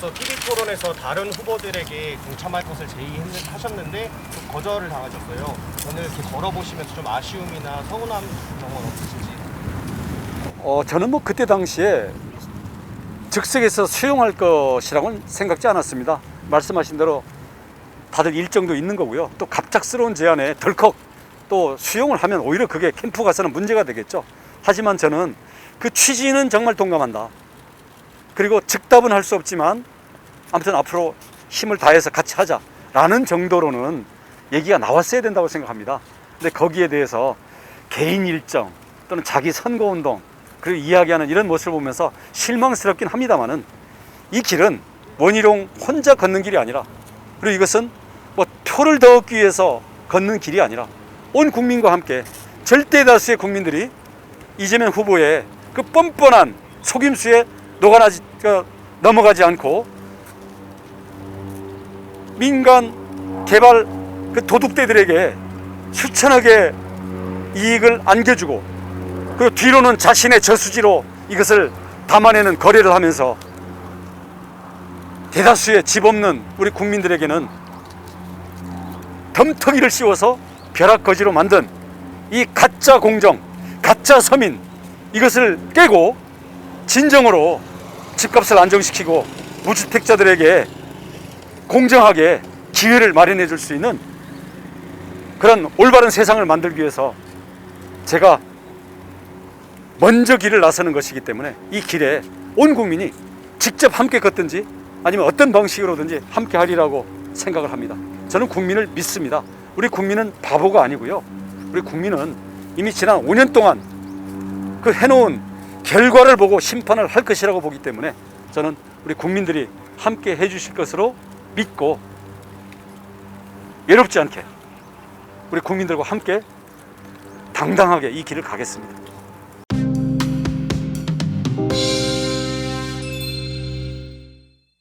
TV 토론에서 다른 후보들에게 동참할 것을 제의하셨는데 좀 거절을 당하셨어요. 오늘 이렇게 걸어보시면서 좀 아쉬움이나 서운한 경우는 없으신지? 어, 저는 뭐 그때 당시에 즉석에서 수용할 것이라고는 생각지 않았습니다. 말씀하신 대로 다들 일정도 있는 거고요. 또 갑작스러운 제안에 덜컥 또 수용을 하면 오히려 그게 캠프 가서는 문제가 되겠죠. 하지만 저는 그 취지는 정말 동감한다. 그리고 즉답은 할 수 없지만 아무튼 앞으로 힘을 다해서 같이 하자라는 정도로는 얘기가 나왔어야 된다고 생각합니다. 근데 거기에 대해서 개인 일정 또는 자기 선거 운동 그리고 이야기하는 이런 모습을 보면서 실망스럽긴 합니다만은 이 길은 원희룡 혼자 걷는 길이 아니라 그리고 이것은 뭐 표를 더 얻기 위해서 걷는 길이 아니라 온 국민과 함께 절대 다수의 국민들이 이재명 후보의 그 뻔뻔한 속임수에 녹아나지 어, 넘어가지 않고 민간 개발 그 도둑대들에게 실천하게 이익을 안겨주고 그리고 뒤로는 자신의 저수지로 이것을 담아내는 거래를 하면서 대다수의 집 없는 우리 국민들에게는 덤터기를 씌워서 벼락거지로 만든 이 가짜 공정, 가짜 서민 이것을 깨고 진정으로 집값을 안정시키고 무주택자들에게 공정하게 기회를 마련해 줄 수 있는 그런 올바른 세상을 만들기 위해서 제가 먼저 길을 나서는 것이기 때문에 이 길에 온 국민이 직접 함께 걷든지 아니면 어떤 방식으로든지 함께 하리라고 생각을 합니다. 저는 국민을 믿습니다. 우리 국민은 바보가 아니고요. 우리 국민은 이미 지난 5년 동안 그 해놓은 결과를 보고 심판을 할 것이라고 보기 때문에 저는 우리 국민들이 함께 해주실 것으로 믿고 외롭지 않게 우리 국민들과 함께 당당하게 이 길을 가겠습니다.